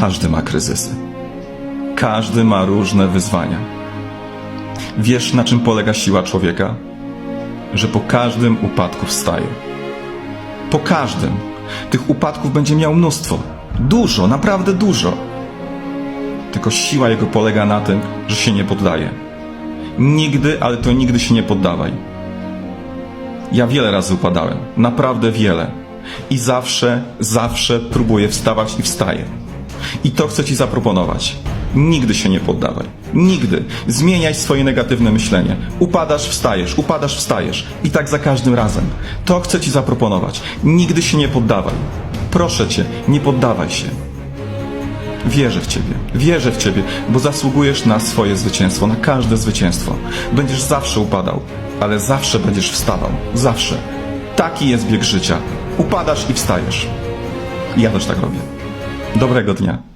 Każdy ma kryzysy. Każdy ma różne wyzwania. Wiesz, na czym polega siła człowieka? Że po każdym upadku wstaje. Po każdym. Tych upadków będzie miał mnóstwo. Dużo, naprawdę dużo. Tylko siła jego polega na tym, że się nie poddaje. Nigdy, ale to nigdy się nie poddawaj. Ja wiele razy upadałem, naprawdę wiele. I zawsze, zawsze próbuję wstawać i wstaję. I to chcę Ci zaproponować. Nigdy się nie poddawaj. Nigdy. Zmieniaj swoje negatywne myślenie. Upadasz, wstajesz, upadasz, wstajesz. I tak za każdym razem. To chcę Ci zaproponować. Nigdy się nie poddawaj. Proszę Cię, nie poddawaj się. Wierzę w Ciebie, wierzę w Ciebie, bo zasługujesz na swoje zwycięstwo, na każde zwycięstwo. Będziesz zawsze upadał, ale zawsze będziesz wstawał. Zawsze. Taki jest bieg życia. Upadasz i wstajesz. Ja też tak robię. Dobrego dnia.